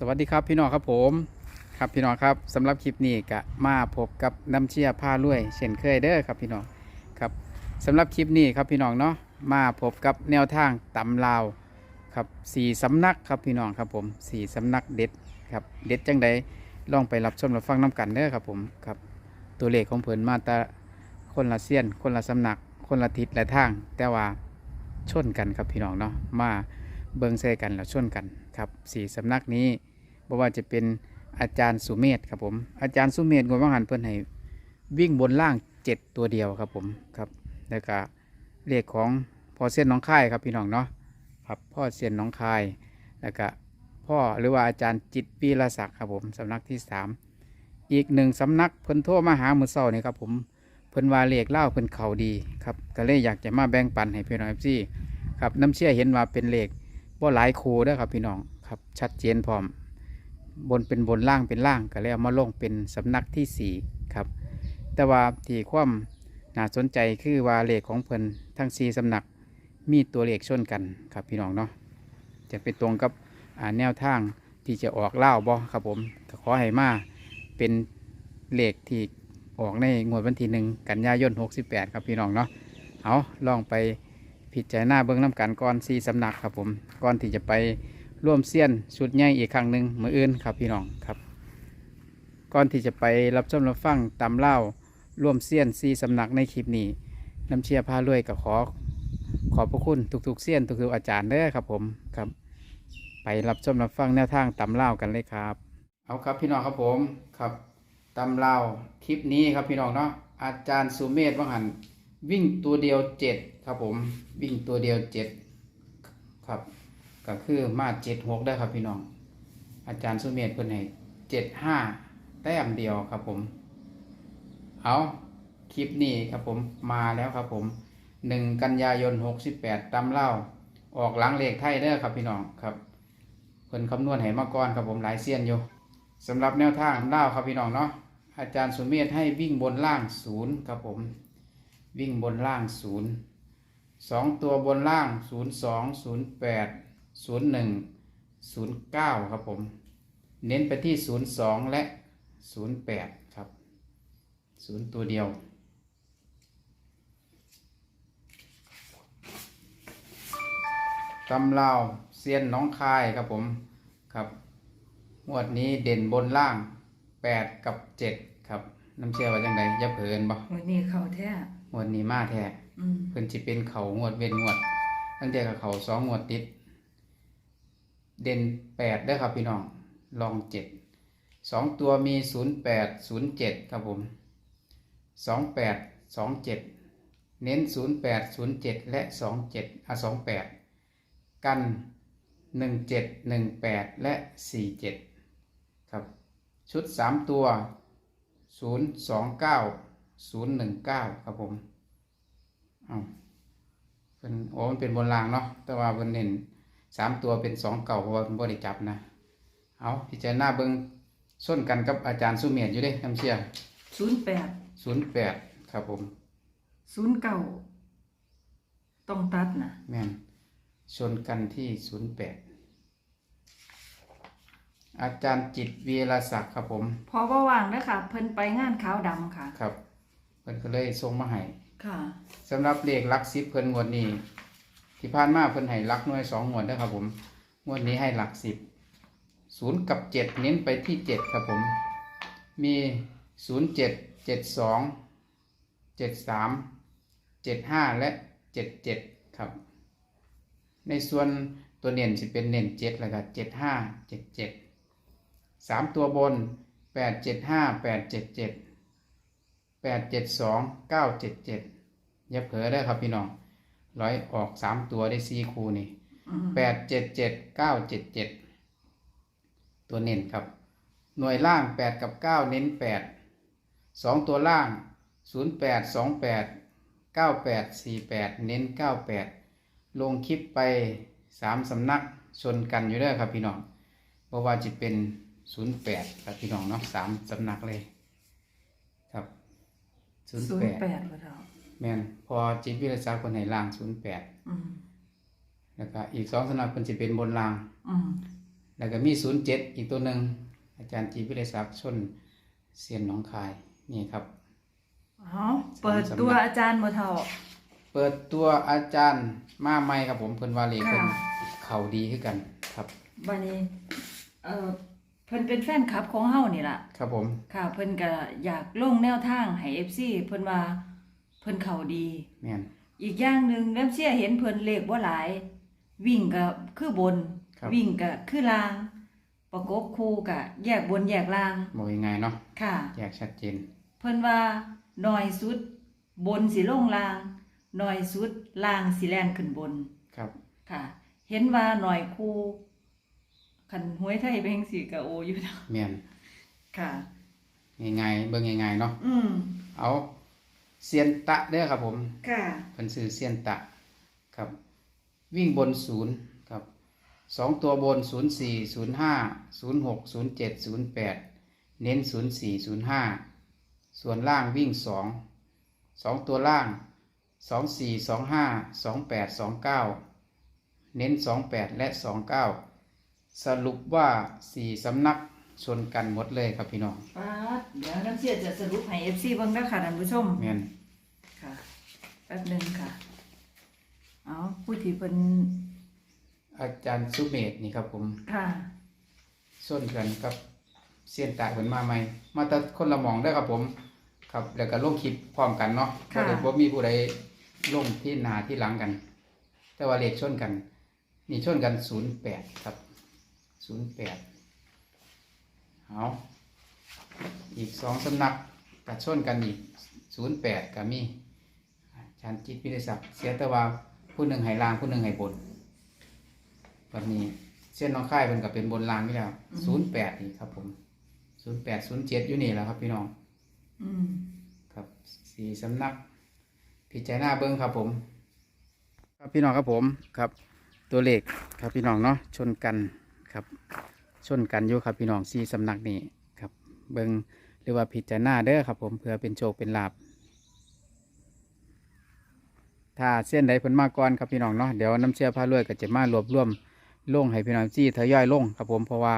สวัสดีครับพี่น้องครับผมครับพี่น้องครับสำหรับคลิปนี้ก็มาพบกับน้ำเชี่ยผ้าลุ่ยเช่นเคยเด้อครับพี่น้องครับสำหรับคลิปนี้ครับพี่น้องเนาะมาพบกับแนวทางตำลาวครับสี่สำนักครับพี่น้องครับผมสี่สำนักเด็ดครับเด็ดจังใดลองไปรับชมรับฟังน้กันเด้อครับผมครับตัวเลขของเพิ่นมาตาคนละเซียน คนละสำนัก คนละทิศละทาง แต่ว่าชนกันครับพี่น้องเนาะมาเบิงใส่กันแล้วชนกันครับสี่สำนักนี้ บ่ว่าจะเป็นอาจารย์สุเมธครับผม อาจารย์สุเมธงวดว่างหันเพิ่อนให้วิ่งบนล่างเจ็ดตัวเดียวครับผมครับแล้วก็เลขของพ่อเส้นน้องค่ายครับพี่น้องเนาะครับพ่อเส้นน้องค่ายแล้วก็พ่อหรือว่าอาจารย์จิตปีละศักดิ์ครับผมสำนักที่สามอีกหนึ่งสำนักเพิ่นโทรมาหามือเศร้านี่ครับผมเพิ่นว่าเลขเล่าเพิ่นเข่าดีครับก็เลยอยากจะมาแบ่งปันให้พี่น้องพี่ครับน้ำเชื่อเห็นว่าเป็นเลขบ่หลายคูเด้อครับพี่น้องครับชัดเจนพร้อม บนเป็นบนล่างเป็นล่างก็เลยเอามาลงเป็นสำนักที่สี่ครับ แต่ว่าที่ความน่าสนใจคือว่าเลขของเพิ่นทั้งสี่สำนักมีตัวเลขชนกันครับพี่น้องเนาะจะไปตรงกับแนวทางที่จะออกเล่าบ่ครับผมขอให้มาเป็นเลขที่ออกในงวดวันที่หนึ่งกันยายน 68 ครับพี่น้องเนาะเอาลองไปพิจารณาเบื้องน้ำกันก่อนสี่สำนักครับผมก่อนที่จะไป ร่วมเสี้ยนชุดใหญ่อีกครั้งหนึ่งมืออื่นครับพี่น้องครับ ก่อนที่จะไปรับชมรับฟังตำเล่าร่วมเสี้ยนซีสำนักในคลิปนี้น้ำเชียร์พารวยกับขอ ขอบพระคุณทุกๆเสี้ยนทุกๆอาจารย์เด้อครับผมครับ ไปรับชมรับฟังแนวทางตำเล่ากันเลยครับ เอาครับพี่น้องครับผมครับตำเล่าคลิปนี้ครับพี่น้องเนาะอาจารย์สุเมธวังหันวิ่งตัวเดียวเจ็ดครับผมวิ่งตัวเดียวเจ็ดครับ ก็คือมาเจ็ดหกได้ครับพี่น้อง อาจารย์สุเมธเพิ่นให้เจ็ดห้าแต้มเดียวครับผม เอาคลิปนี้ครับผมมาแล้วครับผมหนึ่งกันยายนหกสิบแปดตำเล่า ออกหลังเลขไทยเด้อครับพี่น้องครับเพิ่นคำนวณให้มาก่อนครับผมหลายเซียนอยู่สำหรับแนวทางเล่าครับพี่น้องเนาะอาจารย์สุเมธให้วิ่งบนล่างศูนย์ครับผม วิ่งบนล่างศูนย์สองตัวบนล่างศูนย์สองศูนย์แปด ศูนย์หนึ่งศูนย์เก้าครับผม เน้นไปที่ศูนย์สองและศูนย์แปดครับศูนย์ตัวเดียว ตำลาวเซียนหน้องคายครับผมครับงวดนี้เด่นบนล่างแปดกับเจ็ดครับน้ำเชื่อว่าจังไดอย่าเผินบ่ วันนี้เขาแท้งวดนี้มาแท้อืม เพิ่นสิเป็นเขางวดเว้นงวด ตั้งแต่กับเขาสองงวดติด เด่นแปดได้ครับพี่น้องลองเจ็ดสองตัวมีศูนย์แปดศูนย์เจ็ดครับผมสองแปดสองเจ็ดเน้นศูนย์แปดศูนย์เจ็ดและสองเจ็ดอะสองแปดกันหนึ่งเจ็ดหนึ่งแปดและสี่เจ็ดครับชุดสามตัวศูนย์สองเก้าศูนย์หนึ่งเก้าครับผมเอาเป็นโอ้มันเป็นบนรางเนาะแต่ว่าเพิ่นเน้น สามตัวเป็นสองเก่าเพราะว่าเพิ่นบ่ได้จับนะ เอาพิจารณาเบิ่งส้นกันกับอาจารย์สุเมียนอยู่เด้น้ำเชียศูนย์แปดศูนย์แปดครับผมศูนย์เก้าต้องตัดนะแม่นชนกันที่ศูนย์แปดอาจารย์จิตวีรศักดิ์ครับผม พอว่าว่างแล้วค่ะเพิ่นไปงานขาวดำค่ะ ครับเพิ่นก็เลยส่งมาให้ค่ะสำหรับเลขหลักสิบเพิ่นงวดนี้ ที่ผ่านมาเพิ่นให้หลักหน่วยสองงวดนะครับผมงวดนี้ให้หลักสิบศูนย์กับเจ็ดเน้นไปที่เจ็ดครับผม มีศูนย์เจ็ดเจ็ดสองเจ็ดสามเจ็ดห้าและเจ็ดเจ็ดครับ ในส่วนตัวเน่นจะเป็นเน่นเจ็ดแล้วก็เจ็ดห้าเจ็ดเจ็ดสามตัวบนแปดเจ็ดห้าแปดเจ็ดเจ็ดแปดเจ็ดสองเก้าเจ็ดเจ็ดอย่าเผลอได้ครับพี่น้อง ร้อยออกสามตัวได้สี่คูนี่อืมแปดเจ็ดเจ็ดเก้าเจ็ดเจ็ดตัวเน้นครับ หน่วยล่างแปดกับเก้าเน้นแปดสองตัวล่างศูนย์แปดสองแปดเก้าแปดสี่แปดเน้นเก้าแปดลงคลิปไปสามสำนักชนกันอยู่เด้อครับพี่น้องเพราะว่าจะเป็นศูนย์แปดครับพี่น้องเนาะสามสำนักเลย ครับศูนย์ศูนแปย์ดแปดว่าเท่า แม่นพอจิตวิทยาศาสตร์คนไหนล่างศูนย์แปดอืมแล้วก็อีกสองสำนักคนจะเป็นบนล่างอืมแล้วก็มีศูนย์เจ็ดอีกตัวหนึ่งอาจารย์จีวิเลศักดิ์ชนเซียนหนองคายนี่ครับเอาเปิดตัวอาจารย์บ่เท่าเปิดตัวอาจารย์มาใหม่ครับผมเพิ่นว่าเลขค่ะเพิ่นเข่าดีขึ้นกันครับบัดนี้เอ่อเพิ่นเป็นแฟนคลับของเฮานี่ล่ะ ครับผม ค่ะ เพิ่นก็อยากลงแนวทางให้ FC เพิ่นว่าเพิ่นเข้าดี แม่นอีกอย่างหนึ่งน้ำเชี่ยเห็นเพิ่นเลขบ่หลาย วิ่งก็คือบน ครับวิ่งก็คือล่าง ประกบคู่ก็แยกบนแยกล่างบอกยังไงเนาะค่ะ แยกชัดเจน เพิ่นว่าน้อยสุด บนสิลงล่างน้อยสุดล่างสิแล่นขึ้นบนครับ ค่ะ เห็นว่าน้อยคู่คันหวยไทยเป็นจังซี่ก็โออยู่นะแม่นค่ะ ง่ายๆเบิ่งง่ายๆเนาะ อืมเอา เซียนตะเด้อครับผมค่ะ เพิ่นซื้อเซียนตะครับ วิ่งบนศูนย์ครับสองตัวบนศูนย์สี่ศูนย์ห้าศูนย์หกศูนย์เจ็ดศูนย์แปดเน้นศูนย์สี่ศูนย์ห้าส่วนล่างวิ่งสองสองตัวล่างสองสี่สองห้าสองแปดสองเก้าเน้นสองแปดและสองเก้าสรุปว่าสี่สำนัก ชนกันหมดเลยครับพี่น้องป๊าดเดี๋ยวน้ำเชี่ยจะสรุปให้ FC เบิ่งเด้อค่ะท่านผู้ชม แม่นค่ะแป๊บหนึงค่ะ เอาผู้ที่เพิ่นอาจารย์สุเมธนี่ครับผมค่ะส้นกันกับเสียนตาเพิ่นมาใหม่ มาแต่คนละหมองได้อครับผม ครับแล้วก็ลงคลิปพร้อมกันเนาะค่ะบ่ได้บ่มีผู้ใดลงที่หน้าที่หลังกัน แต่ว่าเลขชนกัน นี่ชนกัน 08 ครับ 08 เอาอีกสองสำนักก็ชนกันอีก08ก็มีอาจารย์จิตวิทยาศักดิ์เสียแต่ว่าผู้หนึ่งให้ล่างผู้หนึ่งให้บนวันนี้เส้นน้องค่ายเป็นกับเป็นบนรางนี่แล้วศูนย์แปดนี่ครับ ผมศูนย์แปดศูนย์เจ็ดอยู่นี่แหล้วครับพี่น้องอืมครับสี่สำนัก พิจารณาเบิ้งครับผม ครับพี่น้องครับผมครับ ตัวเลขครับพี่น้องเนาะชนกันครับ ชนกันอยู่ครับพี่น้องสี่สำนักนี่ครับ เบิงหรือว่าพิจารณาเด้อครับ ผมเพื่อเป็นโชคเป็นลาบถ้าเส้นใดเพิ่นมาก่อนครับพี่น้องเนาะเดี๋ยวน้ำเชื่อผ้ารวยก็จะมารวบรวมลงให้พี่น้องจี้ทยอยลงครับผมเพราะว่า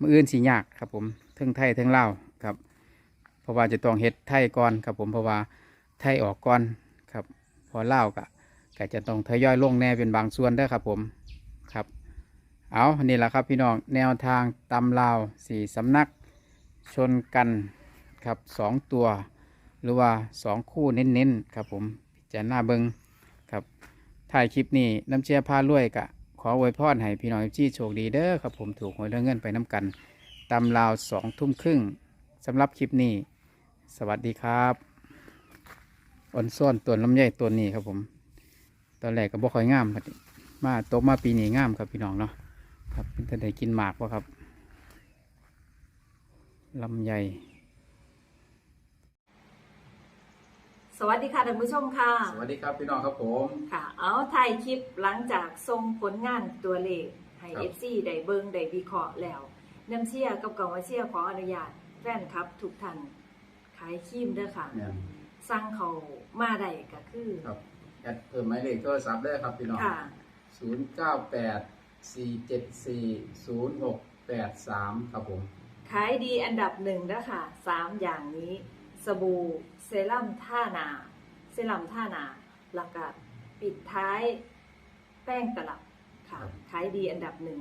มืออื่นสียากครับผมทั้งไทยทั้งเล่าครับ เพราะว่าจะต้องเฮ็ดไทยก่อนครับผมเพราะว่าไทยออกก่อนครับ พอเล่าก็ก็จะต้องทยอยลงแน่เป็นบางส่วนเด้อครับผมครับ เอานี่แหละครับพี่น้องแนวทางตำลาวสี่สำนักชนกันครับสองตัว หรือว่าสองคู่เน้นๆครับผมพิจารณาเบิงครับถ่ายคลิปนี้น้ำเชียร์พารวยกะ ขออวยพรให้พี่น้องที่โชคดีเด้อครับผมถูกหวยเรื่องเงินไปน้ำกันตำราวสองทุ่มครึ่งสำหรับคลิปนี้ สวัสดีครับอ่อนซ่อนตัวลำไยตัวนี้ครับผม ตอนแรกก็บ่ค่อยงามครับมาตกมาปีนี้งามครับพี่น้องเนาะ ครับเป็นแต่ได้กินหมากวะครับลำไยสวัสดีค่ะท่านผู้ชมค่ะ สวัสดีครับพี่น้องครับผม ค่ะ เอาถ่ายคลิปหลังจากส่งผลงานตัวเลขให้ครับ FC ได้เบิงได้วิเคราะห์แล้วน้ำเชี่ยกับกองว่าเชี่ยขออนุญาตแฟนครับทุกท่านขายครีมเด้อค่ะ เนี่ยสั่งเขามาได้ก็คือ ครับแอดเพิ่มหมายเลขโทรศัพท์ได้ครับพี่น้องค่ะศูนย์ เก้าแปดสี่เจ็ดสี่ศูนย์หกแปดสามครับผม ขายดีอันดับหนึ่งนะคะสามอย่างนี้ สบู่เซรั่มท่านา เซรั่มท่านาแล้วก็ปิดท้ายแป้งตลับค่ะครับขายดีอันดับหนึ่ง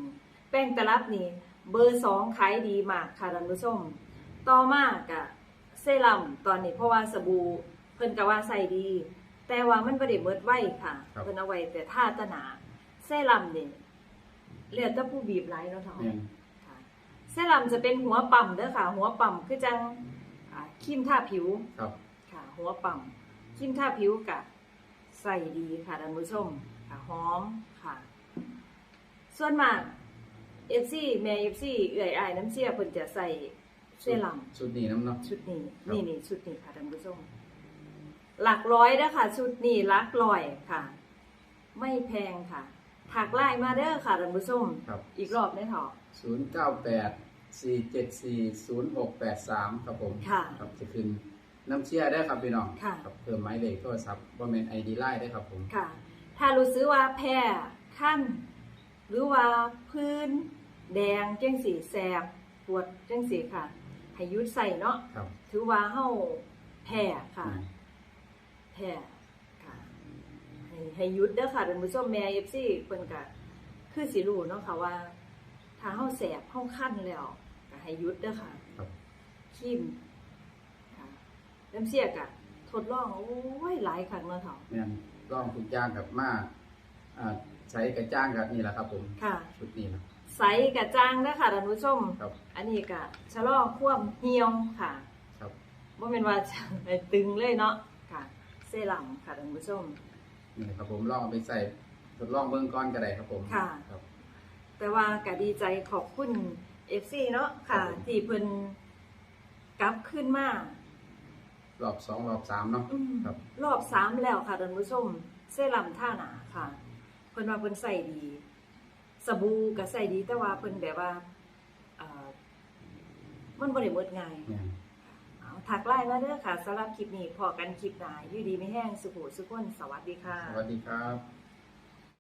แป้งตลับนี่เบอร์สองขายดีมากค่ะท่านผู้ชม ต่อมากะเซรั่มตอนนี้เพราะว่าสบู่เพิ่นก็ว่าใส่ดี แต่ว่ามันบ่ได้เบิดไว้ค่ะครับเพิ่นเอาไว้แต่ท่าตะหนาเซรั่มนี่ เรียกแต่ผู้บีบไหลเนาะเท่าเนี่ยค่ะเซรั่มจะเป็นหัวปั๊มเด้อค่ะ หัวปั๊มคือจังอ่าครีมทาผิวครับ ค่ะ หัวปั๊มครีมทาผิวกะใส่ดีค่ะท่านผู้ชมค่ะหอมค่ะ ส่วนมากเอฟซีแม่เอฟซีเอื่อยอายน้ำเชี่ยเพิ่นจะใส่เซรั่มชุดนี้น้ำเนาะชุดนี้ครับ นี่นี่ชุดนี้ค่ะท่านผู้ชม หลักร้อยเด้อค่ะ ชุดนี้หลักร้อยค่ะ ไม่แพงค่ะ ถักไล่มาเด้อค่ะท่านผู้ชมครับ อีกรอบได้เถอะ ศูนย์เก้าแปดสี่เจ็ดสี่ศูนย์หกแปดสามครับผมค่ะครับจะขึ้นน้ำเชี่ยได้ครับพี่น้องค่ะ ครับเพิ่มหมายเลขโทรศัพท์ว่าเป็นไอดีไลน์ได้ครับผมค่ะ ถ้ารู้สึกว่าแพ้ขั้น หรือว่าพื้น แดงจังสีแสบปวดจังสีค่ะให้หยุดใส่เนาะครับถือว่าเฮาแพ้ค่ะอืมแพ้ค่ะ ให้ให้หยุดเด้อค่ะท่านผู้ชมแม่ FC เพิ่นก็คือสิรู้เนาะค่ะว่า ถ้าเฮาแสบเฮาคันแล้วก็ให้หยุดเด้อค่ะครับคิมค่ะน้ำเสียกะทดลองโอ้ยหลายครั้งแล้วเถาแม่นลองทุกอย่างกับมาอ่าใช้กระจ้างกับนี่แหละครับ ผมค่ะ ชุดนี้นะ ใสกะจ้างเด้อค่ะท่านผู้ชม ครับอันนี้กะชะลอความเหี่ยวค่ะครับ บ่แม่นว่าจะไปตึงเลยเนาะค่ะ เซรั่มค่ะท่านผู้ชม นี่ครับผมลองเอาไปใส่ทดลองเบื้องก้อนก็ได้ครับผมค่ะ ครับ แต่ว่าก็ดีใจขอบคุณ FC เนาะค่ะครับผม ที่เพิ่นกลับขึ้นมารอบสองรอบสามเนาะ อืมครับ รอบสามแล้วค่ะท่านผู้ชมเซรั่มท่าหนาค่ะ เพิ่นว่าเพิ่นใส่ดีสบู่ก็ใส่ดีแต่ว่าเพิ่นแบบว่าเอ่อมันบ่ได้หมดง่ายแม่นเอา ถักไลน์มาเด้อค่ะสำหรับคลิปนี้พอกันคลิปหนาอยู่ดีไม่แห้งสุขสุขคนสวัสดีค่ะ สวัสดีครับ